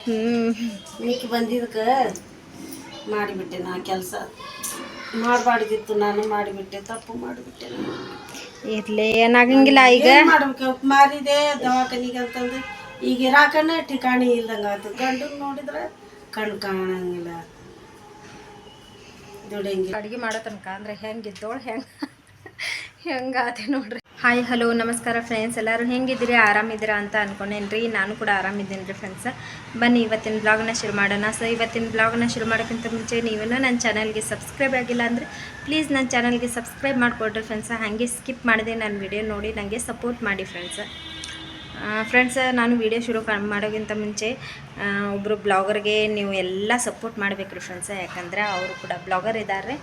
ಹ್ಮ್. ಈಕೆ ಬಂದಿದ್ದಕ್ಕೆ ಮಾಡಿಬಿಟ್ಟೆ ನಾ ಕೆಲಸ. ಮಾಡಬಾರ್ದಿತ್ತು ನಾನು ಮಾಡಿಬಿಟ್ಟೆ ತಪ್ಪು ಮಾಡಿಬಿಟ್ಟೆ ಇರ್ಲಿ ಏನಾಗಂಗಿಲ್ಲ ಈಗ. ಮಾಡ್ಬೇಕು ಮಾರಿದೆ ದವಾಖಾನಿಗೆ ಅಂತಂದು. ಈಗ ಇರಾಕನ ಠಿಕಾಣಿ ಇಲ್ದಂಗ ಆಯ್ತು ಗಂಡು ನೋಡಿದ್ರೆ ಕಣ್ ಕಾಣಂಗಿಲ್ಲ. ದುಡಿಯಂಗಿಲ್ಲ. ಅಡುಗೆ ಮಾಡೋ ತನಕ ಅಂದ್ರೆ ಹೆಂಗಿದ್ದೋಳು ಹೆಂಗೆ? ಹೆಂಗಾದೆ ನೋಡ್ರಿ. ಹಾಯ್ ಹಲೋ ನಮಸ್ಕಾರ ಫ್ರೆಂಡ್ಸ್ ಎಲ್ಲರೂ ಹೆಂಗಿದ್ದೀರಿ? ಆರಾಮಿದ್ದೀರಾ ಅಂತ ಅನ್ಕೊಂಡೇನ್ರಿ. ನಾನು ಕೂಡ ಆರಾಮಿದ್ದೀನಿ ರೀ ಫ್ರೆಂಡ್ಸ್ ಬನ್ನಿ, ಇವತ್ತಿನ ಬ್ಲಾಗ್ನ ಶುರು ಮಾಡೋಣ. ಸೊ ಇವತ್ತಿನ ಬ್ಲಾಗ್ನ ಶುರು ಮಾಡೋಕ್ಕಿಂತ ಮುಂಚೆ ನೀವೇನೋ ನನ್ನ ಚಾನಲ್ಗೆ ಸಬ್ಸ್ಕ್ರೈಬ್ ಆಗಿಲ್ಲ ಅಂದರೆ ಪ್ಲೀಸ್ ನನ್ನ ಚಾನಲ್ಗೆ ಸಬ್ಸ್ಕ್ರೈಬ್ ಮಾಡಿಕೊಡ್ರಿ ಫ್ರೆಂಡ್ಸ್ ಹಾಗೆ ಸ್ಕಿಪ್ ಮಾಡಿದೆ ನನ್ನ ವಿಡಿಯೋ ನೋಡಿ ನನಗೆ ಸಪೋರ್ಟ್ ಮಾಡಿ ಫ್ರೆಂಡ್ಸ್ ಫ್ರೆಂಡ್ಸ್ ನಾನು ವಿಡಿಯೋ ಶುರು ಮಾಡೋಕ್ಕಿಂತ ಮುಂಚೆ ಒಬ್ಬರು ಬ್ಲಾಗರ್ಗೆ ನೀವು ಎಲ್ಲ ಸಪೋರ್ಟ್ ಮಾಡಬೇಕು ರೀ ಫ್ರೆಂಡ್ಸ್ ಯಾಕಂದರೆ ಅವರು ಕೂಡ ಬ್ಲಾಗರ್ ಇದ್ದಾರೆ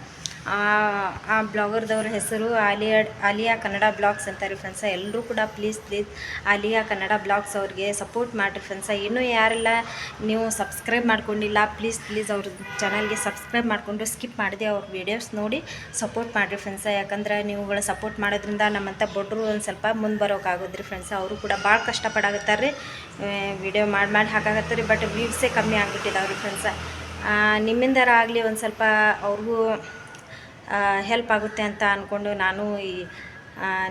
ಆ ಬ್ಲಾಗರ್ದವ್ರ ಹೆಸರು ಆಲಿಯಾ ಆಲಿಯಾ ಕನ್ನಡ ಬ್ಲಾಗ್ಸ್ ಅಂತಾರೆ ಫ್ರೆಂಡ್ಸ ಎಲ್ಲರೂ ಕೂಡ please please Aliya Kannada blogs ಅವ್ರಿಗೆ ಸಪೋರ್ಟ್ ಮಾಡಿರಿ ಫ್ರೆಂಡ್ಸ ಇನ್ನೂ ಯಾರೆಲ್ಲ ನೀವು ಸಬ್ಸ್ಕ್ರೈಬ್ ಮಾಡ್ಕೊಂಡಿಲ್ಲ ಪ್ಲೀಸ್ ಪ್ಲೀಸ್ ಅವ್ರ ಚಾನಲ್ಗೆ ಸಬ್ಸ್ಕ್ರೈಬ್ ಮಾಡಿಕೊಂಡು ಸ್ಕಿಪ್ ಮಾಡಿದೆ ಅವ್ರ ವೀಡಿಯೋಸ್ ನೋಡಿ ಸಪೋರ್ಟ್ ಮಾಡಿರಿ ಫ್ರೆಂಡ್ಸ ಯಾಕಂದ್ರೆ ನೀವುಗಳ ಸಪೋರ್ಟ್ ಮಾಡೋದ್ರಿಂದ ನಮ್ಮಂಥ ಬೊಡ್ರು ಒಂದು ಸ್ವಲ್ಪ ಮುಂದೆ ಬರೋಕ್ಕಾಗೋದ್ರಿ ಫ್ರೆಂಡ್ಸ್ ಅವರು ಕೂಡ ಭಾಳ ಕಷ್ಟಪಡಾಗತ್ತಾರೆ ರೀ ವಿಡಿಯೋ ಮಾಡಿ ಮಾಡಿ ಹಾಕಾಗತ್ತಾರೆ ಬಟ್ ವ್ಯೂವ್ಸೇ ಕಮ್ಮಿ ಆಗಿಬಿಟ್ಟಿದ್ದಾವ್ರಿ ಫ್ರೆಂಡ್ಸ ನಿಮ್ಮಿಂದಾರ ಆಗಲಿ ಒಂದು ಸ್ವಲ್ಪ ಅವ್ರಿಗೂ ಹೆಲ್ಪ್ ಆಗುತ್ತೆ ಅಂತ ಅಂದ್ಕೊಂಡು ನಾನು ಈ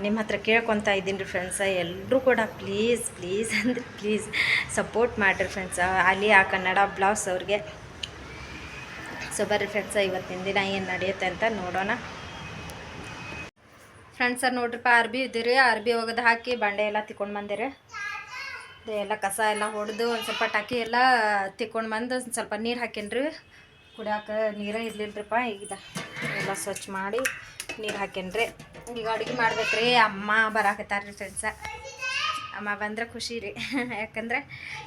ನಿಮ್ಮ ಹತ್ರ ಕೇಳ್ಕೊತಾ ಇದ್ದೀನಿ ರೀ ಫ್ರೆಂಡ್ಸ ಎಲ್ಲರೂ ಕೂಡ ಪ್ಲೀಸ್ ಪ್ಲೀಸ್ ಅಂದ್ರೆ ಪ್ಲೀಸ್ ಸಪೋರ್ಟ್ ಮಾಡಿರಿ ಫ್ರೆಂಡ್ಸ ಅಲ್ಲಿ ಆ ಕನ್ನಡ ಬ್ಲೌಸ್ ಅವ್ರಿಗೆ. ಸೊ ಬರ್ರಿ ಫ್ರೆಂಡ್ಸ ಇವತ್ತಿನ ದಿನ ಏನು ನಡೆಯುತ್ತೆ ಅಂತ ನೋಡೋಣ. ಫ್ರೆಂಡ್ಸ ನೋಡ್ರಿಪ್ಪ ಅರ್ಬಿ ಇದ್ದೀರಿ. ಅರ್ಬಿ ಹೋಗೋದು ಹಾಕಿ ಬಂಡೆ ಎಲ್ಲ ತಿಕ್ಕೊಂಡು ಬಂದಿರಿ. ಎಲ್ಲ ಕಸ ಎಲ್ಲ ಹೊಡೆದು ಒಂದು ಸ್ವಲ್ಪ ಟಾಕಿ ಎಲ್ಲ ತಿಕ್ಕೊಂಡು ಬಂದು ಸ್ವಲ್ಪ ನೀರು ಹಾಕೇನಿ ರೀ ಕುಡಿಯೋಕೆ ನೀರೇ ಇರ್ಲಿಲ್ರಿಪ್ಪ ಈಗ. ಎಲ್ಲ ಸ್ವಚ್ಛ ಮಾಡಿ ನೀರು ಹಾಕೇನ್ರಿ ಈಗ ಅಡುಗೆ ಮಾಡ್ಬೇಕ್ರಿ. ಅಮ್ಮ ಬರಾಕತ್ತಾರ್ರಿ ಫ್ರೆಂಡ್ಸ ಅಮ್ಮ ಬಂದ್ರೆ ಖುಷಿ ರೀ ಯಾಕಂದ್ರೆ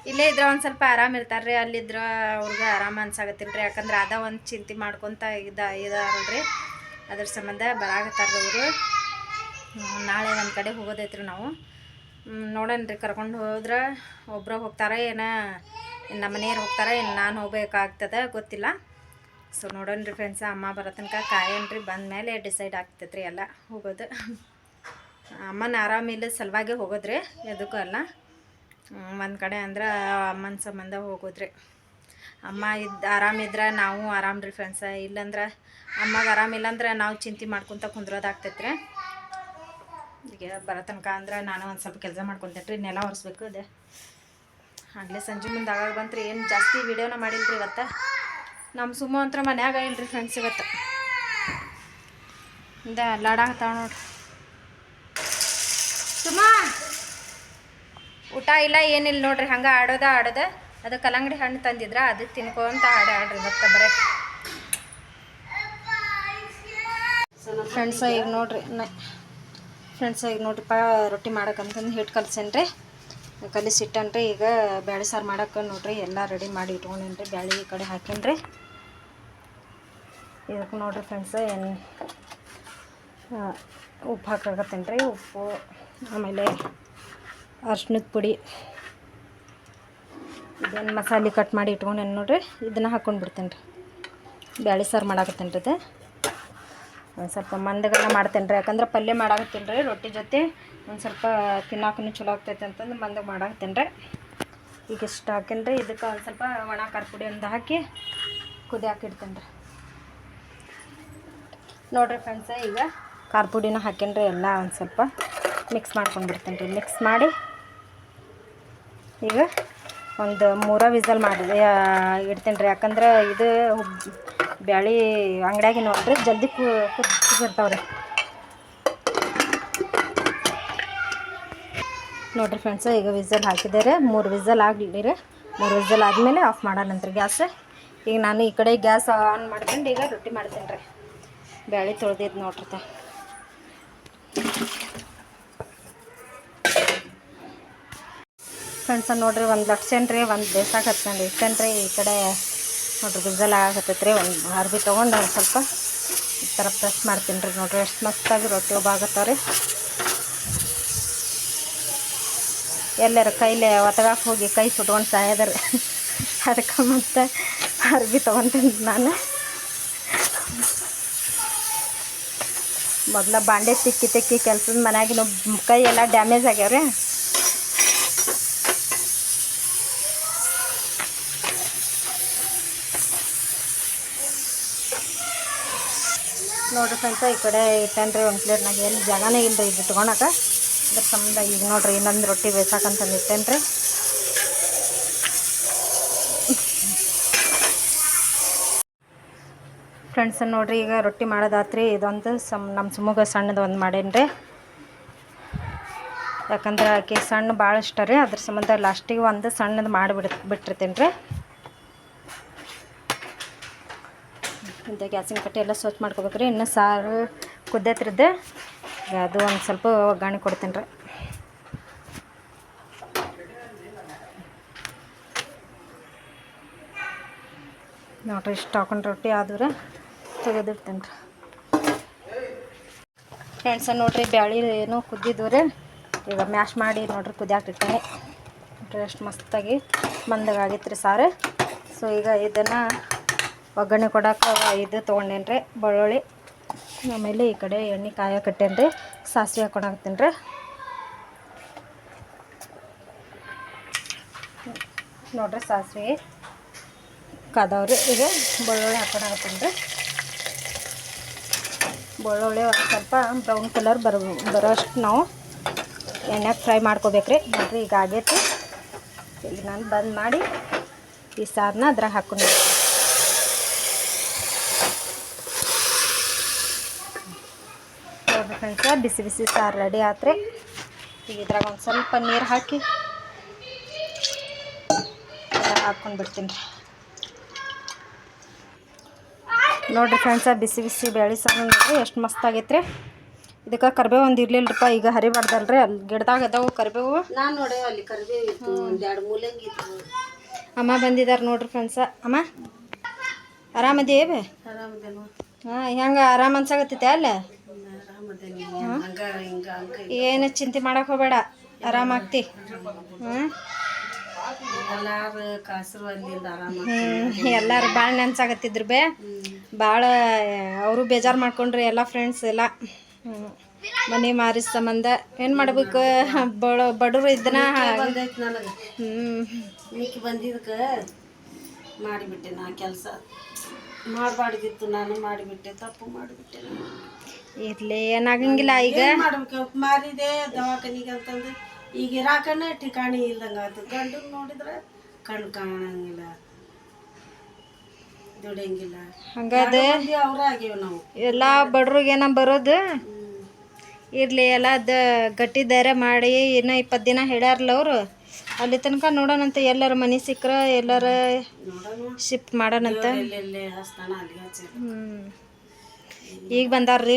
ಇಲ್ಲೇ ಇದ್ರೆ ಒಂದು ಸ್ವಲ್ಪ ಆರಾಮ ಇರ್ತಾರೆ ಅಲ್ಲಿದ್ರೆ ಅವ್ರಿಗೆ ಆರಾಮ ಅನ್ಸಾಗತ್ತಿಲ್ಲ ರೀ ಯಾಕಂದ್ರೆ ಅದ ಒಂದು ಚಿಂತೆ ಮಾಡ್ಕೊತ ಇದ ಇದಾರಲ್ರಿ. ಅದ್ರ ಸಂಬಂಧ ಬರಾಕತ್ತಾರ್ರಿ ಅವರು. ನಾಳೆ ಒಂದು ಕಡೆ ಹೋಗೋದೈತ್ರಿ ನಾವು. ನೋಡೋಣ ರೀ ಕರ್ಕೊಂಡು ಹೋದ್ರೆ ಒಬ್ಬರು ಹೋಗ್ತಾರೆ ಏನ ನಮ್ಮ ಮನೆಯವ್ರು ಹೋಗ್ತಾರೆ ಇನ್ನು ನಾನು ಹೋಗ್ಬೇಕಾಗ್ತದೆ ಗೊತ್ತಿಲ್ಲ. ಸೊ ನೋಡೋಣ ರೀ ಫ್ರೆಂಡ್ಸ ಅಮ್ಮ ಬರೋ ತನಕ ಕಾಯನ್ರಿ. ಬಂದ ಮೇಲೆ ಡಿಸೈಡ್ ಆಗ್ತೈತ್ರಿ ಎಲ್ಲ ಹೋಗೋದು. ಅಮ್ಮನ ಆರಾಮಿಲ್ಲ ಸಲುವಾಗೆ ಹೋಗೋದ್ರಿ. ಎದಕ್ಕೂ ಅಲ್ಲ. ಒಂದು ಕಡೆ ಅಂದ್ರೆ ಅಮ್ಮನ ಸಂಬಂಧ ಹೋಗೋದ್ರಿ. ಅಮ್ಮ ಇದ್ದು ಆರಾಮಿದ್ರೆ ನಾವು ಆರಾಮ ರೀ ಫ್ರೆಂಡ್ಸ ಇಲ್ಲಂದ್ರೆ ಅಮ್ಮಗೆ ಆರಾಮಿಲ್ಲ ಅಂದ್ರೆ ನಾವು ಚಿಂತೆ ಮಾಡ್ಕೊತ ಕುಂದ್ರೋದಾಗ್ತೈತ್ರಿ ಈಗ ಬರೋ ತನಕ ಅಂದ್ರೆ ನಾನು ಒಂದು ಸ್ವಲ್ಪ ಕೆಲಸ ಮಾಡ್ಕೊತೇನೆ ರೀ ನೆಲ ಒರೆಸ್ಬೇಕು ಅದೇ. ಆಗಲೇ ಸಂಜೆ ಮುಂದೆ ಆಗಾಗ ಬಂತ್ರಿ. ಏನು ಜಾಸ್ತಿ ವೀಡಿಯೋನ ರೀ ಇವತ್ತು? ನಮ್ಮ ಸುಮ್ಮ ಅಂತರ ಮನ್ಯಾಗ ಇಲ್ರಿ ಫ್ರೆಂಡ್ಸ್ ಇವತ್ತು? ಇಂದ ಅಲ್ಲಾಡಾಕತ್ತಾವ ನೋಡ್ರಿ. ಸುಮ್ಮ ಊಟ ಇಲ್ಲ, ಏನಿಲ್ಲ ನೋಡ್ರಿ, ಹಂಗೆ ಆಡೋದ ಆಡೋದ. ಅದು ಕಲ್ಲಂಗಡಿ ಹಣ್ಣು ತಂದಿದ್ರ, ಅದು ತಿನ್ಕೊಂತ ಆಡ ಆಡ್ರಿ ಮತ್ತೆ ಬರೀ. ಫ್ರೆಂಡ್ಸ ಈಗ ನೋಡ್ರಿ ಫ್ರೆಂಡ್ಸ್ ಈಗ ನೋಡ್ರಿಪ್ಪ ರೊಟ್ಟಿ ಮಾಡಕ್ಕಂತಂದು ಹಿಟ್ಟು ಕಲ್ಸೇನ್ರಿ. ಕಲಿಸಿಟ್ಟನ್ರಿ ಈಗ ಬ್ಯಾಳಿ ಸಾರು ಮಾಡಕ್ಕೆ ನೋಡ್ರಿ, ಎಲ್ಲ ರೆಡಿ ಮಾಡಿ ಇಟ್ಕೊಂಡೇನ್ರಿ, ಬ್ಯಾಳಿ ಈ ಕಡೆ ಹಾಕೇನ್ರಿ. ಇದಕ್ಕೆ ನೋಡ್ರಿ ಫ್ರೆಂಡ್ಸ್ ಏನು ಉಪ್ಪು ಹಾಕಾಕತ್ತೇನೆ ರೀ ಉಪ್ಪು, ಆಮೇಲೆ ಅರ್ಶಿನದ ಪುಡಿ. ಇದೇನು ಮಸಾಲೆ ಕಟ್ ಮಾಡಿ ಇಟ್ಕೊಂಡೇನು ನೋಡ್ರಿ, ಇದನ್ನು ಹಾಕ್ಕೊಂಡು ಬಿಡ್ತೇನೆ ರೀ ಬ್ಯಾಳಿ ಸಾರು ಮಾಡಾಕತ್ತೇನೆ ರೀ ಒಂದು ಸ್ವಲ್ಪ ಮಂದಗನ ಮಾಡ್ತೇನೆ ರೀ ಯಾಕಂದ್ರೆ ಪಲ್ಯ ಮಾಡಾಕತ್ತೀನಿ ರೀ ರೊಟ್ಟಿ ಜೊತೆ ಒಂದು ಸ್ವಲ್ಪ ತಿನ್ನಾಕೂ ಚಲೋ ಆಗ್ತೈತೆ ಅಂತಂದು ಮಂದಗೆ ಮಾಡಾಕ್ತೇನೆ ರೀ ಈಗ ಇಷ್ಟು ಹಾಕೇನಿ ರೀ ಇದಕ್ಕೆ ಒಂದು ಸ್ವಲ್ಪ ಒಣ ಖಾರ ಪುಡಿ ಒಂದು ಹಾಕಿ ಕುದಿ ಹಾಕಿಡ್ತೇನೆ ರೀ ನೋಡಿರಿ ಫ್ರೆಂಡ್ಸ ಈಗ ಖಾರ ಪುಡಿನ ಹಾಕೇನಿ ರೀ ಎಲ್ಲ ಒಂದು ಸ್ವಲ್ಪ ಮಿಕ್ಸ್ ಮಾಡ್ಕೊಂಡು ಬಿಡ್ತೇನೆ ರೀ ಮಿಕ್ಸ್ ಮಾಡಿ ಈಗ ಒಂದು ಮೂರ ವಿಸಲ್ ಮಾಡಿ ಇಡ್ತೀನಿ ರೀ ಯಾಕಂದ್ರೆ ಇದು ಬ್ಯಾಳಿ ಅಂಗಡಿಯಾಗಿ ನೋಡ್ರಿ, ಜಲ್ದಿ ಕು ಕುದಿರ್ತಾವೆ ರೀ ನೋಡಿರಿ ಫ್ರೆಂಡ್ಸ ಈಗ ವಿಸಲ್ ರೀ. ಮೂರು ವಿಸಲ್ ಆಗಲಿ ರೀ. ಮೂರು ವಿಸಲ್ ಆದಮೇಲೆ ಆಫ್ ಮಾಡೋಣಂತ್ರಿ ಗ್ಯಾಸ್. ಈಗ ನಾನು ಈ ಕಡೆ ಗ್ಯಾಸ್ ಆನ್ ಮಾಡ್ಕೊಂಡು ಈಗ ರೊಟ್ಟಿ ಮಾಡ್ತೀನಿ ರೀ ಬ್ಯಾಳಿ ತೊಳೆದಿದ್ದು ನೋಡ್ರಿ ಫ್ರೆಂಡ್ಸ ನೋಡ್ರಿ, ಒಂದು ಲಕ್ಷ ರೀ ಒಂದು ಬೇಸಾಗ ಹತ್ಕೊಂಡು ರೀ ಈ ಕಡೆ ನೋಡ್ರಿ ಗುಜ್ಜಲ ಆಗತ್ತೈತ್ರಿ, ಒಂದು ಅರ್ಬಿ ತೊಗೊಂಡು ಒಂದು ಸ್ವಲ್ಪ ಈ ಥರ ಪ್ರೆಸ್ ಮಾಡ್ತೀನಿ ರೀ ನೋಡ್ರಿ, ಎಷ್ಟು ಮಸ್ತಾಗಿ ರೊಟ್ಟಿ ಒಬ್ಬಾಗತ್ತಾವ ರೀ ಎಲ್ಲರ ಕೈಲೇ ಒತ್ತಗಾಕ ಹೋಗಿ ಕೈ ಸುಟ್ಕೊಂಡು ಸಾಯದ್ರಿ. ಅದಕ್ಕೆ ಮತ್ತೆ ಅರ್ಬಿ ತೊಗೊತೀನಿ ನಾನು. ಮೊದಲ ಬಾಂಡೆ ತಿಕ್ಕಿ ತಿಕ್ಕಿ ಕೆಲ್ಸದ ಮನೆಯಾಗಿನ ಕೈ ಎಲ್ಲ ಡ್ಯಾಮೇಜ್ ಆಗ್ಯಾವ ನೋಡ್ರಿ ಫ್ರೆಂಡ್ಸ, ಈ ಕಡೆ ಇಟ್ಟೇನ್ರಿ, ಒಂದು ಪ್ಲೇಟ್ನಾಗ ಏನು ಜಾಗನೇ ಇಲ್ಲ ಇದು ಇಟ್ಕೊಳಕ. ಅದ್ರ ಸಂಬಂಧ ಈಗ ನೋಡ್ರಿ ಇನ್ನೊಂದು ರೊಟ್ಟಿ ಬೇಸಾಕಂತಂದು ಇಟ್ಟೇನ್ರಿ. ಫ್ರೆಂಡ್ಸ್, ನೋಡ್ರಿ ಈಗ ರೊಟ್ಟಿ ಮಾಡೋದಾತ್ರಿ. ಇದೊಂದು ಸಮ್ ನಮ್ಮ ಸುಮಗ ಸಣ್ಣದು ಒಂದು ಮಾಡೇನ್ರಿ. ಯಾಕಂದ್ರೆ ಆಕೆ ಸಣ್ಣ ಭಾಳ ಇಷ್ಟ ರೀ. ಅದ್ರ ಸಂಬಂಧ ಲಾಸ್ಟಿಗೆ ಒಂದು ಸಣ್ಣದು ಮಾಡಿಬಿಡ್ ಬಿಟ್ಟಿರ್ತೀನಿ ರೀ ಇಂಥ ಗ್ಯಾಸಿನ ಕಟ್ಟೆ ಎಲ್ಲ ಸ್ವಚ್ಛ ಮಾಡ್ಕೋಬೇಕ್ರಿ. ಇನ್ನು ಸಾರು ಕುದ್ದೈತ್ರಿದ್ದೆ. ಅದು ಒಂದು ಸ್ವಲ್ಪ ಒಗ್ಗರಣೆ ಕೊಡ್ತೀನಿ ರೀ. ನೋಡ್ರಿ, ಇಷ್ಟು ಹಾಕೊಂಡು ರೊಟ್ಟಿ ಆದ್ರೆ ತೆಗೆದಿಡ್ತೀನಿ ರೀ. ಫ್ರೆಂಡ್ಸ ನೋಡ್ರಿ, ಬ್ಯಾಳಿ ಏನು ಕುದ್ದಿದ್ವು ರೀ. ಈಗ ಮ್ಯಾಶ್ ಮಾಡಿ ನೋಡ್ರಿ ಕುದಿಯಾಕಿರ್ತೀನಿ ನೋಡ್ರಿ ಎಷ್ಟು ಮಸ್ತಾಗಿ ಮಂದಗಾಗಿತ್ತು ರೀ ಸಾರು. ಸೊ ಈಗ ಇದನ್ನು ಒಗ್ಗರಣೆ ಕೊಡೋಕೆ ಇದು ತೊಗೊಂಡೇನಿ ರೀ? ಬೆಳ್ಳುಳ್ಳಿ. ಆಮೇಲೆ ಈ ಕಡೆ ಎಣ್ಣೆ ಕಾಯ ಕಟ್ಟೇನಿ ರೀ. ಸಾಸಿವೆ ಹಾಕೊಳಕತ್ತೀನಿ ರೀ. ನೋಡ್ರಿ ಸಾಸಿವೆ ಕಾದವ್ರಿ ಈಗ ಬೆಳ್ಳುಳ್ಳಿ ಹಾಕೊಳಕತ್ತೀನಿ ರೀ. ಬೆಳ್ಳುಳ್ಳಿ ಸ್ವಲ್ಪ ಬ್ರೌನ್ ಕಲರ್ ಬರ, ಬರೋಷ್ಟು ನಾವು ಎಣ್ಣೆ ಫ್ರೈ ಮಾಡ್ಕೋಬೇಕ್ರಿ ನೋಡ್ರಿ, ಈಗ ಆಗೈತಿ. ಈಗ ನಾನು ಬಂದ್ ಮಾಡಿ ಈ ಸಾರನ್ನ ಅದ್ರಾಗ ಹಾಕೊಂಡು ನೋಡ್ರಿ ಫ್ರೆಂಡ್ಸ ಬಿಸಿ ಬಿಸಿ ಸಾರು ರೆಡಿ ಆತ್ರಿ. ಈಗ ಇದ್ರಾಗ ಒಂದು ಸ್ವಲ್ಪ ನೀರು ಹಾಕಿ ಹಾಕ್ಕೊಂಡು ಬಿಡ್ತೀನಿ. ರೀ ನೋಡಿರಿ ಫ್ರೆಂಡ್ಸ ಬಿಸಿ ಬಿಸಿ ಬೇಳೆ ಸಾರು ನೋಡ್ರಿ ಎಷ್ಟು ಮಸ್ತ್ ರೀ ಇದಕ್ಕೆ ಕರಿಬೇವು ಒಂದು ಇರ್ಲಿಲ್ಲರಿಪ್ಪ ಈಗ ಹರಿಬಾರ್ದಲ್ರಿ ಅಲ್ಲಿ ಗಿಡದಾಗ ಅದಾವು ಕರಿಬೇವು. ನಾನು ನೋಡಿ ಅಲ್ಲಿ ಕರಿಬೇವು ಮೂಲಂಗಿ ಅಮ್ಮ ಬಂದಿದ್ದಾರೆ ನೋಡ್ರಿ ಫ್ರೆಂಡ್ಸ. ಅಮ್ಮ ಆರಾಮದೇವೆ? ಆರಾಮದೇನು ಹಾಂ ಹೆಂಗೆ ಆರಾಮ ಅನ್ಸಾಗತ್ತೈತೆ ಅಲ್ಲ? ಏನು ಚಿಂತೆ ಮಾಡಕ್ಕೆ ಹೋಗಬೇಡ. ಆರಾಮಾಗ್ತಿ. ಹ್ಞೂ ಎಲ್ಲಾರು ಭಾಳ ನೆನ್ಸಾಗತ್ತಿದ್ರು ಬೇ. ಭಾಳ ಅವರು ಬೇಜಾರು ಮಾಡ್ಕೊಂಡ್ರಿ ಎಲ್ಲ ಫ್ರೆಂಡ್ಸ್ ಎಲ್ಲ. ಮನೆ ಮಾರಿದ ಸಂಬಂಧ. ಏನು ಮಾಡ್ಬೇಕು? ಬಡ ಬಡವರು ಇದನ್ನ ಹ್ಞೂ ಬಂದಿದ್ದಕ್ಕೆ ಮಾಡಿಬಿಟ್ಟೆ ನಾ ಕೆಲಸ. ಮಾಡಬಾರ್ದಿತ್ತು ನಾನು ಮಾಡಿಬಿಟ್ಟೆ ತಪ್ಪು ಮಾಡಿಬಿಟ್ಟೆ ಇರ್ಲಿ ಏನಾಗಂಗಿಲ್ಲ ಈಗ. ಏನ್ ಮಾಡ್ಬೇಕು ಮಾರಿದೆ ದವಾಖಾನಿಗೆ ಅಂತಂದು ಈಗ ಇರಾಕನ ಠಿಕಾಣಿ ಇಲ್ದಂಗ ಆತು. ಗಂಡನ್ ನೋಡಿದ್ರೆ ಕಣ್ ಕಾಣಂಗಿಲ್ಲ. ದುಡಿಯಂಗಿಲ್ಲ. ಹಂಗಾದ್ರೆ ಅವ್ರ ಆಗ್ಯಾವ ನಾವು. ಎಲ್ಲ ಬಡ್ರಿಗೆ ಏನ ಬರೋದು. ಇರ್ಲಿ ಎಲ್ಲ ಅದ ಗಟ್ಟಿ ಧೈರ್ಯ ಮಾಡಿ ಇನ್ನ ಇಪ್ಪತ್ತು ದಿನ ಹೇಳ್ಯಾರಲ್ಲ ಅವರು. ಅಲ್ಲಿ ತನಕ ನೋಡೋಣಂತ ಎಲ್ಲರ ಮನೆ ಸಿಕ್ಕರ ಎಲ್ಲರ ಶಿಫ್ಟ್ ಮಾಡೋಣಂತ. ಹಸ್ತಾನ ಹಚ್ಚಿ ಹ್ಮ್. ಈಗ ಬಂದಾರ್ರಿ.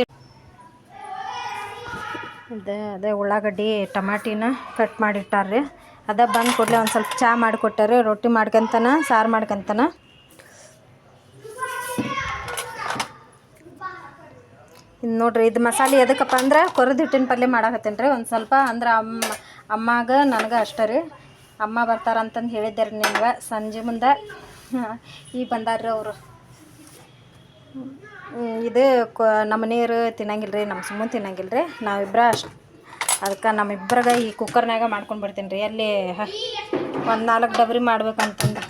ಅದೇ ಅದೇ ಉಳ್ಳಾಗಡ್ಡಿ ಟಮಾಟಿನ ಕಟ್ ಮಾಡಿಟ್ಟಾರ್ರಿ. ಅದೇ ಬಂದು ಕೂಡಲೇ ಒಂದು ಸ್ವಲ್ಪ ಚಹಾ ಮಾಡಿಕೊಟ್ಟಾರೆ ರೊಟ್ಟಿ ಮಾಡ್ಕೊಂತಾನ, ಸಾರು ಮಾಡ್ಕೊಂತಾನ. ಇನ್ನು ನೋಡ್ರಿ, ಇದು ಮಸಾಲೆ ಎದಕ್ಕಪ್ಪ ಅಂದ್ರೆ ಕೊರದ ಹಿಟ್ಟಿನ ಪಲ್ಯ ಮಾಡಾಕತ್ತೇನೆ ರೀ ಒಂದು ಸ್ವಲ್ಪ ಅಂದ್ರೆ ಅಮ್ಮ, ಅಮ್ಮಾಗ ನನಗೆ ಅಷ್ಟೇ ರೀ. ಅಮ್ಮ ಬರ್ತಾರಂತಂದು ಹೇಳಿದ್ದೆ ರೀ ನಿಮ್ಗೆ. ಸಂಜೆ ಮುಂದೆ ಈಗ ಬಂದಾರ್ರಿ ಅವರು. ಇದು ಕೊ ನಮ್ಮ ನೀರು ತಿನ್ನಂಗಿಲ್ಲ ರೀ ನಮ್ಮ ಸುಮ್ಮನೆ ತಿನ್ನಂಗಿಲ್ಲ ರೀ ನಾವಿಬ್ಬರ ಅಷ್ಟು ಅದಕ್ಕೆ ನಮ್ಮಿಬ್ಬರಿಗೆ ಈ ಕುಕ್ಕರ್ನಾಗ ಮಾಡ್ಕೊಂಡು ಬಿಡ್ತೀನಿ ರೀ ಅಲ್ಲಿ ಒಂದು ನಾಲ್ಕು ಡಬ್ರಿ ಮಾಡ್ಬೇಕಂತಂದು.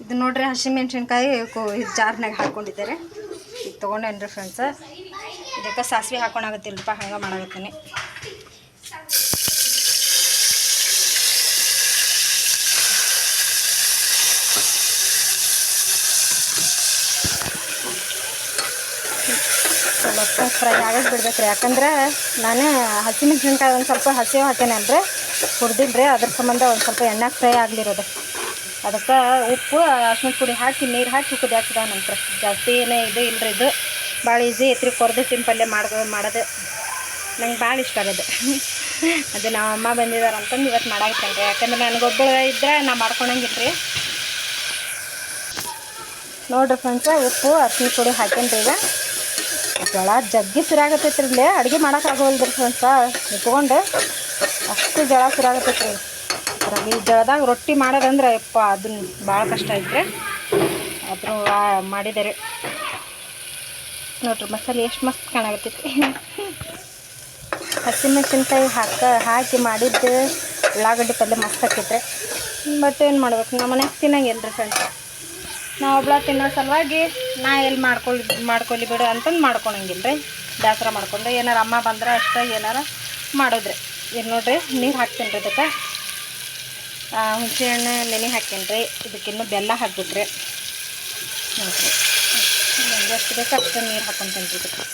ಇದು ನೋಡ್ರಿ ಹಸಿಮೆಣ್ಸಿನ್ಕಾಯಿ ಕೊ ಇದು ಜಾರ್ನಾಗ ಹಾಕ್ಕೊಂಡಿದ್ದಾರೆ ಈಗ ತೊಗೊಂಡೇನು ರೀ ಫ್ರೆಂಡ್ಸ ಇದಕ್ಕೆ ಸಾಸಿವೆ ಹಾಕೊಂಡಾಗತ್ತಿಲ್ಲಪ್ಪ ಹಂಗೆ ಮಾಡಾಕತ್ತೀನಿ ಸ್ವಲ್ಪ ಫ್ರೈ ಆಗಕ್ಕೆ ಬಿಡ್ಬೇಕು ರೀ ಯಾಕಂದ್ರೆ ನಾನು ಹಸಿಮೆಣ್ಸಿನ್ಕಾಯಿ ಒಂದು ಸ್ವಲ್ಪ ಹಸಿ ಹಾಕೇನಲ್ರಿ ಹುರಿದಿಲ್ರಿ ಅದ್ರ ಸಂಬಂಧ ಒಂದು ಸ್ವಲ್ಪ ಎಣ್ಣೆ ಫ್ರೈ ಆಗಲಿರೋದು. ಅದಕ್ಕೆ ಉಪ್ಪು ಅರ್ಶಿನ ಪುಡಿ ಹಾಕಿ, ನೀರು ಹಾಕಿ ಕುದಿಯಾಕಿದ ನಂತರ. ಜಾಸ್ತಿ ಏನೇ ಇದು ಇಲ್ಲರಿ ಇದು. ಭಾಳ ಈಸಿ ಐತ್ರಿ ಕೊರ್ದಿಟ್ಟಿನ ಪಲ್ಯ ಮಾಡೋದು ಮಾಡೋದು. ನಂಗೆ ಭಾಳ ಇಷ್ಟ ಆಗೋದು. ಅದು ನಮ್ಮ ಅಮ್ಮ ಬಂದಿದ್ದಾರೆ ಅಂತಂದು ಇವತ್ತು ಮಾಡಾಕತ್ತೇನೆ ರೀ. ಯಾಕಂದ್ರೆ ನನಗೊಬ್ಬಳು ಇದ್ದರೆ ನಾ ಮಾಡ್ಕೊಳಂಗಿಲ್ಲ ರೀ ನೋಡ್ರಿ ಫ್ರೆಂಡ್ಸ ಉಪ್ಪು ಅರ್ಶಿನ ಪುಡಿ ಹಾಕೇನ್ರಿ ಈಗ. ಜಳ ಜಗ್ಗಿ ಸಿರಾಗತ್ತೈತ್ರಿ ಇಲ್ಲಿ ಅಡುಗೆ ಮಾಡೋಕ್ಕಾಗೋಲ್ದ್ರಿ ಫ್ರೆಂಡ್ಸ ಇಟ್ಕೊಂಡು ಅಷ್ಟು ಜಳ ಸುರಾಗತೈತ್ರಿ ಅದ್ರಾಗ ಈ ಜಳದಾಗ ರೊಟ್ಟಿ ಮಾಡೋದಂದ್ರೆ ಯಪ್ಪ ಅದನ್ನ ಭಾಳ ಕಷ್ಟ ಐತ್ರಿ. ಅದ್ರ ಮಾಡಿದ್ದಾರೆ ನೋಡ್ರಿ, ಮಸಾಲೆ ಎಷ್ಟು ಮಸ್ತ್ ಕಾಣಾಕತ್ತೈತಿ ಹಸಿಮೆಣಸಿನ್ಕಾಯಿ ಹಾಕ, ಹಾಕಿ ಮಾಡಿದ್ದು ಉಳ್ಳಾಗಡ್ಡಿ ಪಲ್ಯ ಮಸ್ತ್ ಹಾಕಿದ್ರೆ ಬಟ್ ಏನು ಮಾಡ್ಬೇಕು? ನಮ್ಮ ಮನೆಗೆ ತಿನ್ನಂಗಿಲ್ಲ ರೀ ಫ್ರೆಂಡ್ಸ್ ನಾ ಒಬ್ಳ ತಿನ್ನೋ ಸಲುವಾಗಿ ನಾ ಎಲ್ಲಿ ಮಾಡ್ಕೊಳಿ ಮಾಡ್ಕೊಳ್ಳಿ ಬಿಡು ಅಂತಂದು ಮಾಡ್ಕೊಳಂಗಿಲ್ಲ ರೀ ಬೇಸರ ಮಾಡ್ಕೊಂಡು ಏನಾರು ಅಮ್ಮ ಬಂದ್ರೆ ಅಷ್ಟೇ ಏನಾರ ಮಾಡೋದ್ರಿ. ಇದು ನೋಡ್ರಿ, ನೀರು ಹಾಕ್ತೀನಿ ರೀ ಇದಕ್ಕೆ. ಹುಣಸೆ ಹಣ್ಣು ನೆನೆ ಹಾಕೀನಿ ರೀ ಇದಕ್ಕಿನ್ನೂ ಬೆಲ್ಲ ಹಾಕ್ಬಿಟ್ರಿ. ನೋಡ್ರಿ. ಎಷ್ಟು ಬೇಕು ಅಷ್ಟು ನೀರು ಹಾಕೊಂತೀನಿ ರೀ ಇದಕ್ಕೆ.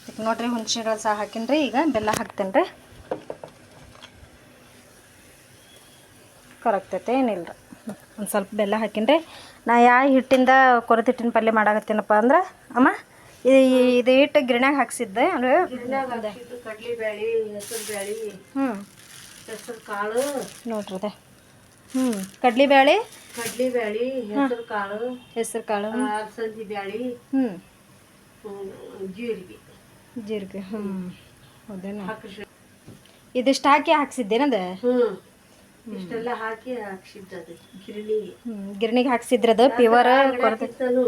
ಇದಕ್ಕೆ ನೋಡ್ರಿ ಹುಣಸೆ ಸಹ ಹಾಕೀನಿ ರೀ ಈಗ ಬೆಲ್ಲ ಹಾಕ್ತೀನಿ ರೀ ಕರಗ್ತೈತೆ ಏನಿಲ್ಲ ಒಂದು ಸ್ವಲ್ಪ ಬೆಲ್ಲ ಹಾಕಿನ್ರಿ. ನಾ ಯಾ ಹಿಟ್ಟಿಂದ ಕೊರತೆ ಹಿಟ್ಟಿನ ಪಲ್ಯ ಮಾಡಾಕತ್ತೀನಪ್ಪ ಅಂದ್ರೆ ಅಮ್ಮ ಇದು ಇದು ಹಿಟ್ಟು ಗಿರ್ಣ್ಯಾಗ ಹಾಕ್ಸಿದ್ದೆ ಅಂದ್ರೆ ಕಡ್ಲಿ ಬ್ಯಾಳಿ ಹೆಸರು ಬ್ಯಾಳಿ ಹ್ಞೂ ಹೆಸರು ಕಾಳು ನೋಡ್ರಿ ಅದೇ. ಹ್ಞೂ ಕಡ್ಲಿಬೇಳೆ ಕಡ್ಲಿ ಬ್ಯಾಳಿ ಹೆಸರು ಕಾಳು ಹೆಸರು ಕಾಳು ಅಲಸಂದಿ ಬ್ಯಾಳಿ ಹ್ಞೂ ಜೀರಿಗೆ. ಜೀರಿಗೆ ಹ್ಞೂ ಹೌದೇನು? ಇದಿಷ್ಟು ಹಾಕಿ ಹಾಕ್ಸಿದ್ದೇನದ? ಹ್ಮ್. ಇಷ್ಟೆಲ್ಲ ಹಾಕಿ ಹಾಕ್ಸಿದ್ದದು ಗಿರಣಿಗೆ. ಗಿರಣಿಗೆ ಹಾಕ್ಸಿದ್ರದು ಪ್ಯೂವರ್ ಕೊರತೆ. ಕಿತ್ತನು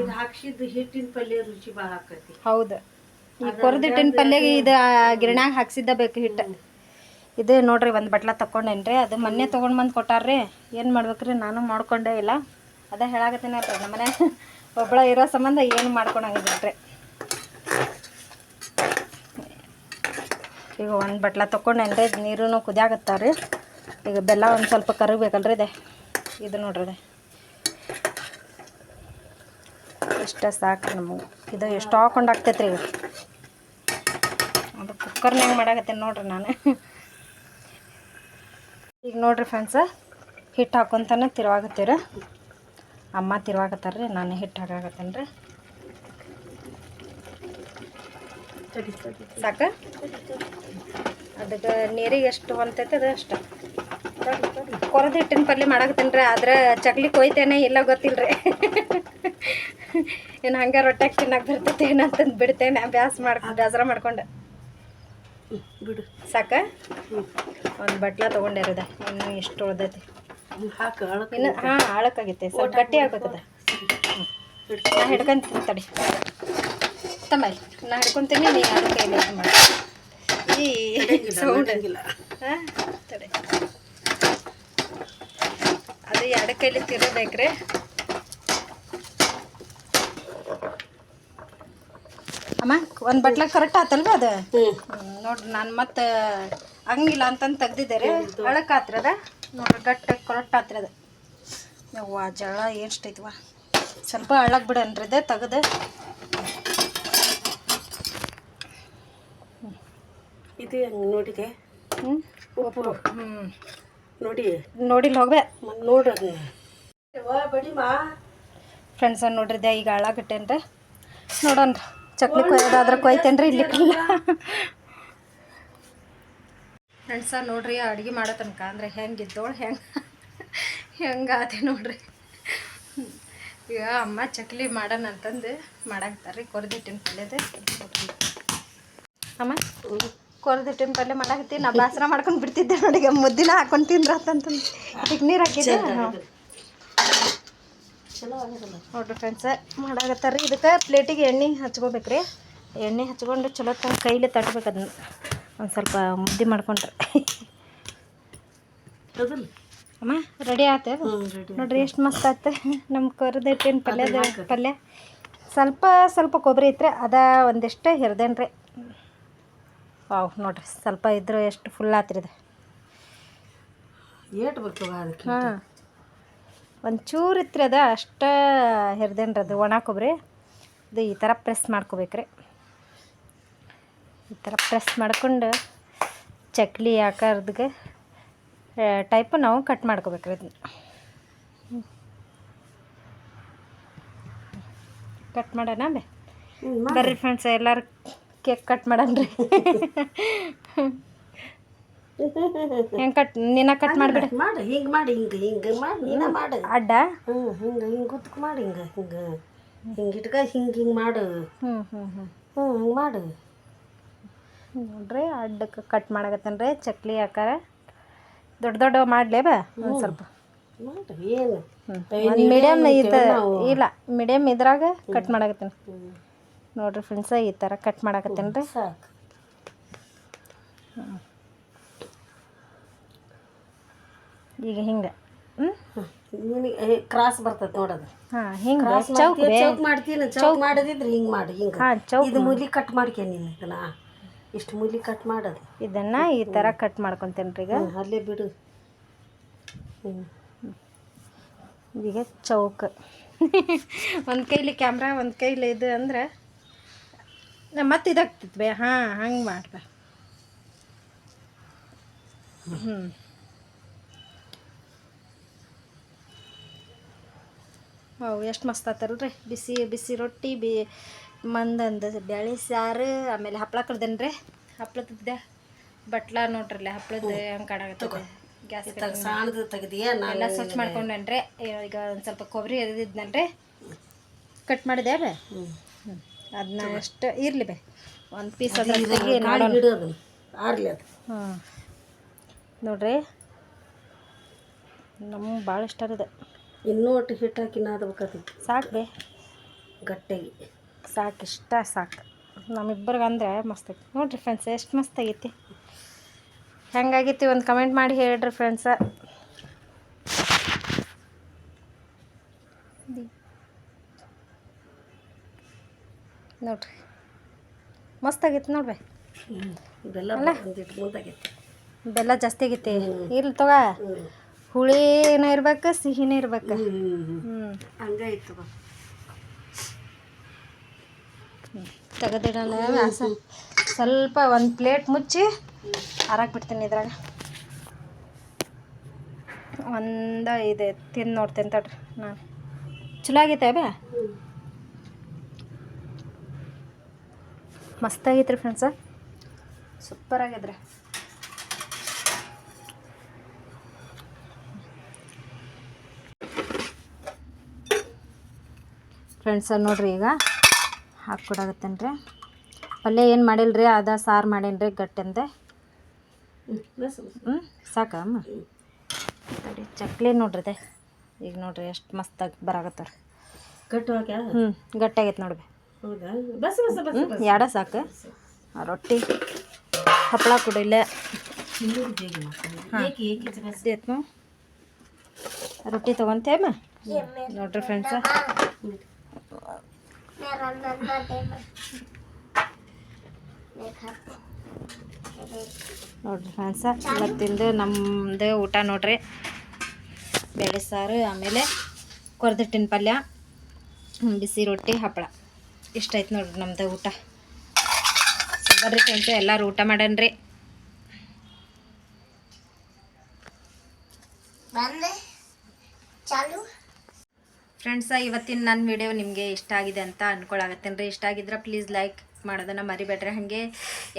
ಇದು ಹಾಕ್ಸಿದ್ದು ಹಿಟ್ಟಿನ ಪಲ್ಯ ರುಚಿ ಭಾಳ ಆಕತಿ. ಹೌದು. ಈ ಕೊರದ ಹಿಟ್ಟಿನ ಪಲ್ಯಗೆ ಇದು ಗಿರ್ಣ್ಯಾಗ ಹಾಕ್ಸಿದ್ದ ಬೇಕು ಹಿಟ್ಟು. ಇದು ನೋಡ್ರಿ ಒಂದು ಬಟ್ಲ ತಗೊಂಡೇನ್ರಿ ಅದು ಮೊನ್ನೆ ತೊಗೊಂಡು ಬಂದು ಕೊಟ್ಟಾರ್ರಿ ಏನು ಮಾಡ್ಬೇಕ್ರಿ ನಾನು ಮಾಡ್ಕೊಂಡೇ ಇಲ್ಲ. ಅದೇ ಹೇಳಾಕತ್ತೀನಲ್ರಿ ನಮ್ಮನೆ ಒಬ್ಬಳ ಇರೋ ಸಂಬಂಧ ಏನು ಮಾಡ್ಕೊಳಂಗಿಲ್ರಿ. ಈಗ ಒಂದು ಬಟ್ಲ ತೊಗೊಂಡೇನ್ರಿ ನೀರು ಕುದಿಯಾಗತ್ತಾವ್ರಿ ಈಗ ಬೆಲ್ಲ ಒಂದು ಸ್ವಲ್ಪ ಕರಗಬೇಕಲ್ರಿ ಇದೆ. ಇದು ನೋಡ್ರಿ ಇಷ್ಟ ಸಾಕು ನಮಗೆ. ಇದು ಎಷ್ಟು ಹಾಕೊಂಡು ಆಗ್ತೈತ್ರಿ ಈಗ. ಅದು ಕುಕ್ಕರ್ನಾಗ ಮಾಡಾಕತ್ತೇನೆ ನೋಡ್ರಿ ನಾನು. ಈಗ ನೋಡ್ರಿ ಫ್ರೆಂಡ್ಸ ಹಿಟ್ಟು ಹಾಕೊಂತಾನೆ ತಿರುವಾಗತ್ತೀರ ಅಮ್ಮ ತಿರುವಾಗತ್ತಾರ್ರಿ, ನಾನು ಹಿಟ್ಟು ಹಾಕಾಕತ್ತೇನೆ ರೀ ಸಾಕ? ಅದಕ್ಕೆ ನೀರಿಗೆ ಎಷ್ಟು ಹೊಂತೈತೆ ಅದು ಅಷ್ಟು. ಕೊರದ ಹಿಟ್ಟಿನ ಪಲ್ಯ ಮಾಡಾಕತ್ತೀನಿ ರೀ ಆದ್ರೆ ಚಕ್ಲಿ ಕೊಯ್ತೇನೆ ಇಲ್ಲ ಗೊತ್ತಿಲ್ರಿ. ರೀ ಏನು ಹಂಗೆ ರೊಟ್ಟಾಗಿ ತಿನ್ನಕ್ಕೆ ಬರ್ತೈತೆ ಏನಂತಂದು ಬಿಡ್ತೇನೆ ಬ್ಯಾಸ್ ಮಾಡ್ಕೊಂಡು ಬೇಸರ ಮಾಡ್ಕೊಂಡು. ಬಿಡು. ಸಾಕ? ಒಂದು ಬಟ್ಲ ತೊಗೊಂಡಿರೋದ ಇನ್ನು ಇಷ್ಟು ಉಳ್ದೈತಿ. ಇನ್ನು ಹಾಂ ಆಳಕ್ಕಾಗೈತೆ ಸ್ವಲ್ಪ ಗಟ್ಟಿ ಆಗ್ಬೇಕದ ನಾ ಹಿಡ್ಕೊಂತೀನಿ ತಡಿ. ತಮ್ಮ. ನಾ ಹಿಡ್ಕೊಂತೀನಿ ನೀ ಅದಕ್ಕೆ ಮಾಡಿ ಈ ಸೌಂಡ್. ಹಾಂ ತಡಿ. ಅದು ಎರಡು ಕೈಲಿ ತಿರಬೇಕ್ರಿ ಅಮ್ಮ ಒಂದು ಬಟ್ಲ ಕರೆಕ್ಟ್ ಆತಲ್ವ ಅದು? ನೋಡ್ರಿ ನಾನು ಮತ್ತೆ ಹಂಗಿಲ್ಲ ಅಂತಂದು ತೆಗ್ದಿದ್ದೆ ರೀ ಅಳಕ್ ಆತ್ರದ ನೋಡ್ರಿ ಗಟ್ಟ ಕರೆಕ್ಟ್ ಆತ್ರದ ಯವ್ವ ಜಳ ಎಷ್ಟೈತವ ಸ್ವಲ್ಪ ಅಳಕ್ ಬಿಡನ್ರಿ ಇದೆ ತೆಗ್ದು. ಇದು ಹೆಂಗ್ ನೋಡಿದೆ? ಹ್ಞೂ ಹ್ಞೂ ನೋಡಿ. ನೋಡಿಲ್ಲ ಹೋಗ್ಬೇ. ನೋಡ್ರಿ ನೋಡು ಅದನ್ನ ಫ್ರೆಂಡ್ಸ ನೋಡ್ರಿದೆ ಈಗ ಹಾಳಾಗಟ್ಟೇನ್ರಿ ನೋಡೋಣ ಚಕ್ಲಿ ಕೊಯ್ಯೋದಾದ್ರೆ ಕೊಯ್ತೇನ್ರಿ ಇಲ್ಲಿ ಫ್ರೆಂಡ್ಸ ನೋಡ್ರಿ ಅಡುಗೆ ಮಾಡೋ ತನಕ ಅಂದ್ರೆ ಹೆಂಗಿದ್ದೋಳು ಹೆಂಗೆ ಹೆಂಗಾದೆ ನೋಡ್ರಿ. ಈಗ ಅಮ್ಮ ಚಕ್ಲಿ ಮಾಡೋಣ ಅಂತಂದು ಮಾಡಾಕ್ತಾರ್ರಿ ಕೊರ್ದಿಟ್ಟಿನ ಪಲ್ಯದ ಅಮ್ಮ. ಕೊರದಿಟ್ಟಿನ ಪಲ್ಯ ಮಾಡಾಕತ್ತಿ ನಾ ಬಾಸರ ಮಾಡ್ಕೊಂಡು ಬಿಡ್ತಿದ್ದೆ ನೋಡಿ ಮುದ್ದಿನ ಹಾಕೊಂಡು ತಿಂದ್ರ ಅಂತಂತಂದು ನೀರು ಹಾಕಿದ್ದೆ ನೋಡ್ರಿ ಫ್ರೆಂಡ್ಸ ಮಾಡಾಕತ್ತಾರ ರೀ ಇದಕ್ಕೆ ಪ್ಲೇಟಿಗೆ ಎಣ್ಣೆ ಹಚ್ಕೋಬೇಕ್ರಿ. ಎಣ್ಣೆ ಹಚ್ಕೊಂಡು ಚಲೋ ತಂದು ಕೈಲಿ ತಟ್ಬೇಕು ಅದನ್ನ. ಒಂದು ಸ್ವಲ್ಪ ಮುದ್ದೆ ಮಾಡ್ಕೊಂಡ್ರೆ. ಅಮ್ಮ ರೆಡಿ ಆಯ್ತು ನೋಡ್ರಿ ಎಷ್ಟು ಮಸ್ತ್ ಆಯ್ತು ನಮ್ಮ ಕರ್ದಿಟ್ಟಿನ ಪಲ್ಯದ ಪಲ್ಯ ಸ್ವಲ್ಪ ಸ್ವಲ್ಪ ಕೊಬ್ಬರಿ ಐತ್ರಿ. ಅದ ಒಂದಿಷ್ಟು ಹಿರ್ದೇನ್ರಿ. ವಾವ್ ನೋಡ್ರಿ ಸ್ವಲ್ಪ ಇದ್ರೆ ಎಷ್ಟು ಫುಲ್ ಆತ್ರಿ ಇದು. ಏಟ್ ಬರ್ತವ ಅದಕ್ಕೆ ಹಾಂ. ಒಂದು ಚೂರು ಇತ್ರಿ ಅದ ಅಷ್ಟ ಹೆರ್ದೇನ್ರಿ ಅದು ಒಣ ಕೊಬ್ಬರಿ ಇದು ಈ ಥರ ಪ್ರೆಸ್ ಮಾಡ್ಕೋಬೇಕ್ರಿ. ಈ ಥರ ಪ್ರೆಸ್ ಮಾಡ್ಕೊಂಡು ಚಕ್ಲಿ ಆಕಾರದಾಗ ಟೈಪ್ ನಾವು ಕಟ್ ಮಾಡ್ಕೋಬೇಕ್ರಿ ಅದನ್ನ ಕಟ್ ಮಾಡೋಣ ಬೇ ಬರ್ರಿ ಫ್ರೆಂಡ್ಸ್ ಎಲ್ಲರೂ. ಕೇಕ್ ಕಟ್ ಮಾಡನ್ರಿ. ಹೆಂಗೆ ಕಟ್ ನೀನ ಕಟ್ ಮಾಡಿಬಿಡು. ಮಾಡು ಹಿಂಗೆ ಮಾಡಿ ಹಿಂಗೆ ಹಿಂಗೆ ಮಾಡಿ ನೀನ ಮಾಡು. ಅಡ್ಡ? ಹ್ಞೂ ಹಿಂಗೆ ಹಿಂಗೆ ಗುತ್ಕ ಮಾಡಿ ಹಿಂಗೆ ಹಿಂಗೆ. ಹಿಂಗೆ ಇಟ್ಕ ಹಿಂಗೆ ಹಿಂಗೆ ಮಾಡು. ಹ್ಞೂ ಹ್ಞೂ ಹ್ಞೂ ಹ್ಞೂ ಹಿಂಗೆ ಮಾಡು. ನೋಡ್ರಿ ಅಡ್ಡಕ್ಕೆ ಕಟ್ ಮಾಡಕತ್ತೇನ್ರಿ ಚಕ್ಲಿ ಆಕಾರ. ದೊಡ್ಡ ದೊಡ್ಡ ಮಾಡ್ಲೇ ಬಾ ಒಂದು ಸ್ವಲ್ಪ. ಏನು? ಮೀಡಿಯಮ್ ಇದು ಇಲ್ಲ ಮೀಡಿಯಮ್ ಇದ್ರಾಗ ಕಟ್ ಮಾಡಕತ್ತೀನಿ. ನೋಡ್ರಿ ಫ್ರೆಂಡ್ಸ ಈ ಥರ ಕಟ್ ಮಾಡಕತ್ತೇನ್ರಿ ಸಾಕು. ಈಗ ಹಿಂಗೆ. ಕ್ರಾಸ್ ಬರ್ತದೆ ನೋಡೋದು. ಹಾಂ ಹಿಂಗೆ ಚೌಕ್ ಚೌಕ್ ಮಾಡ್ತೀನಿ ಚೌಕ್ ಮಾಡೋದಿದ್ರೆ ಹಿಂಗೆ ಮಾಡಿ ಹಿಂಗೆ. ಹಾಂ ಚೌಕ್ ಇದು ಮೂಲಿ ಕಟ್ ಮಾಡ್ಕೆ ನೀನು ಇದನ್ನ? ಇಷ್ಟು ಮೂಲಿ ಕಟ್ ಮಾಡೋದು. ಇದನ್ನು ಈ ಥರ ಕಟ್ ಮಾಡ್ಕೊತೀನಿ ರೀ ಈಗ. ಅಲ್ಲೇ ಬಿಡು. ಈಗ ಚೌಕ. ಒಂದು ಕೈಲಿ ಕ್ಯಾಮ್ರಾ ಒಂದು ಕೈಲಿ ಇದು ಅಂದ್ರೆ ಮತ್ತೆ ಇದಾಗ್ತಿತ್ತು ಬೇ ಹಾಂ ಹಂಗೆ ಮಾಡ್ದೆ. ಹ್ಞೂ ಅವು ಎಷ್ಟು ಮಸ್ತ್ ಆತಾರಲ್ರಿ. ಬಿಸಿ ಬಿಸಿ ರೊಟ್ಟಿ ಬಿ ಮಂದಂದು ಬ್ಯಾಳಿ ಸಾರು ಆಮೇಲೆ ಹಪ್ಪಳ ಕಡ್ದೇನ್ ರೀ ಹಪ್ಳದ ಬಟ್ಲ ನೋಡ್ರಲ್ಲ ಹಪ್ಪಳದ ಹಂಗೆ ಕಾಣಾಗತ್ತದ ಗ್ಯಾಸ್ ಸಾಣದು ತೆಗ್ದಿಯಾ? ಎಲ್ಲ ಸ್ವಚ್ಛ ಮಾಡ್ಕೊಂಡೇನ್ರಿ ಈಗ ಒಂದು ಸ್ವಲ್ಪ ಕೊಬ್ಬರಿ ಎರಿದಿದ್ನಲ್ರಿ. ಕಟ್ ಮಾಡಿದೆ ಹ್ಞೂ ಅದನ್ನ ಎಷ್ಟು ಇರಲಿ ಬೇ. ಒಂದು ಪೀಸ್ ಆರ್ಲಿ ಅದು. ಹಾಂ. ನೋಡ್ರಿ. ನಮ್ಗೆ ಭಾಳ ಇಷ್ಟ ಇದೆ ಇನ್ನೂ ಒಟ್ಟು ಹಿಟ್ಟು ಹಾಕಿ ನಾದಬೇಕಾಗ್ತೈತಿ ಸಾಕು ಬೇ. ಗಟ್ಟಿಗೆ. ಸಾಕು ಇಷ್ಟ ಸಾಕು. ನಮ್ಮಿಬ್ಬರಿಗೆ ಅಂದರೆ ಮಸ್ತ್ ಐತಿ. ನೋಡ್ರಿ ಫ್ರೆಂಡ್ಸ್ ಎಷ್ಟು ಮಸ್ತ್ ಆಗೈತಿ. ಹೆಂಗಾಗೈತಿ ಒಂದು ಕಮೆಂಟ್ ಮಾಡಿ ಹೇಳ್ರಿ ಫ್ರೆಂಡ್ಸ ನೋಡ್ರಿ. ಮಸ್ತ್ ಆಗೈತಿ ನೋಡ್ರಿ. ಬೆಲ್ಲ ಬೆಲ್ಲ ಜಾಸ್ತಿ ಆಗೈತಿ. ಇರ್ಲಿ ತಗ. ಹುಳಿ ಹುಳಿನೂ ಇರ್ಬೇಕು ಸಿಹಿನೂ ಇರ್ಬೇಕು. ಹ್ಞೂ ತೆಗೆದಿಡೋಣ ಸ್ವಲ್ಪ ಒಂದು ಪ್ಲೇಟ್ ಮುಚ್ಚಿ ಹಾರಾಕ್ ಬಿಡ್ತೀನಿ ಇದ್ರಾಗ. ಒಂದು ಇದೆ ತಿಂದು ನೋಡ್ತೇನೆ ತಡ್ರಿ ನಾನು. ಚಲೋ ಆಗೈತೆ ಬೇ ಮಸ್ತ್ ಆಗೈತ್ರಿ ಫ್ರೆಂಡ್ಸ ಸೂಪರ್ ಆಗಿದ್ರೆ ಫ್ರೆಂಡ್ಸ ನೋಡ್ರಿ ಈಗ ಹಾಕ್ಕೊಡಾಗತ್ತೇನೆ ರೀ ಪಲ್ಯ ಏನು ಮಾಡಿಲ್ರಿ? ಅದ ಸಾರು ಮಾಡೇನಿ ರೀ ಗಟ್ಟೆಂದೆ. ಹ್ಞೂ ಬಸ್ ಬಸ್ ಹ್ಞೂ ಸಾಕ ತಡಿ ಚಕ್ಲಿ ನೋಡ್ರಿ ಈಗ ನೋಡ್ರಿ ಎಷ್ಟು ಮಸ್ತಾಗಿ ಬರಾಗತ್ತವ್ರಿ ಗಟ್ಟಿ ಹ್ಞೂ ಗಟ್ಟಾಗೈತೆ ನೋಡ್ರಿ. ಹೌದಾ? ಬಸ್ ಬಸ್ ಬಸ್ ಸಾಕು. ರೊಟ್ಟಿ ಹಪ್ಪಳ ಕುಡಿಲ್ಲ ರೊಟ್ಟಿ ತಗೊಂತೇಮ ನೋಡ್ರಿ ಫ್ರೆಂಡ್ಸ ನೋಡ್ರಿ ಫ್ರೆಂಡ್ಸ ಇವತ್ತಿಂದು ನಮ್ಮದು ಊಟ ನೋಡ್ರಿ. ಬೇಳೆ ಸಾರು ಆಮೇಲೆ ಕೊರ್ದಿಟ್ಟಿನ ಪಲ್ಯ ಬಿಸಿ ರೊಟ್ಟಿ ಹಪ್ಪಳ. ಇಷ್ಟ ಆಯ್ತು ನೋಡ್ರಿ ನಮ್ದು ಊಟ. ಬರ್ರಿ ಫ್ರೆಂಡ್ಸ್ ಎಲ್ಲರೂ ಊಟ ಮಾಡನ್ರಿ. ಫ್ರೆಂಡ್ಸ ಇವತ್ತಿನ ನನ್ನ ವಿಡಿಯೋ ನಿಮಗೆ ಇಷ್ಟ ಆಗಿದೆ ಅಂತ ಅನ್ಕೊಳಾಗತ್ತೇನ್ರಿ. ಇಷ್ಟ ಆಗಿದ್ರೆ ಪ್ಲೀಸ್ ಲೈಕ್ ಮಾಡೋದನ್ನು ಮರಿಬೇಡ್ರಿ. ಹಾಗೆ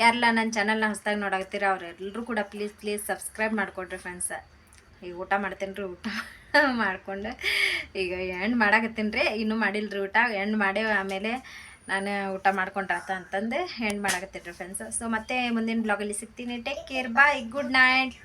ಯಾರೆಲ್ಲ ನನ್ನ ಚಾನಲ್ನ ಹೊಸ್ದಾಗಿ ನೋಡಾಕತ್ತೀರ ಅವರೆಲ್ಲರೂ ಕೂಡ ಪ್ಲೀಸ್ ಪ್ಲೀಸ್ ಸಬ್ಸ್ಕ್ರೈಬ್ ಮಾಡಿಕೊಡ್ರಿ ಫ್ರೆಂಡ್ಸ ಈಗ ಊಟ ಮಾಡ್ತೇನೆ ರೀ ಊಟ. ಮಾಡ್ಕೊಂಡು. ಈಗ ಎಂಡ್ ಮಾಡಾಕತ್ತೀನಿ ರೀ, ಇನ್ನೂ ಮಾಡಿಲ್ಲ ರೀ ಊಟ. ಎಂಡ್ ಮಾಡಿ ಆಮೇಲೆ ನಾನು ಊಟ ಮಾಡ್ಕೊಂಡ್ರಾತ ಅಂತಂದು ಎಂಡ್ ಮಾಡಾಕತ್ತೀನಿ ರೀ ಫ್ರೆಂಡ್ಸ್ ಸೊ ಮತ್ತೆ ಮುಂದಿನ ಬ್ಲಾಗಲ್ಲಿ ಸಿಗ್ತೀನಿ. Take care bye good night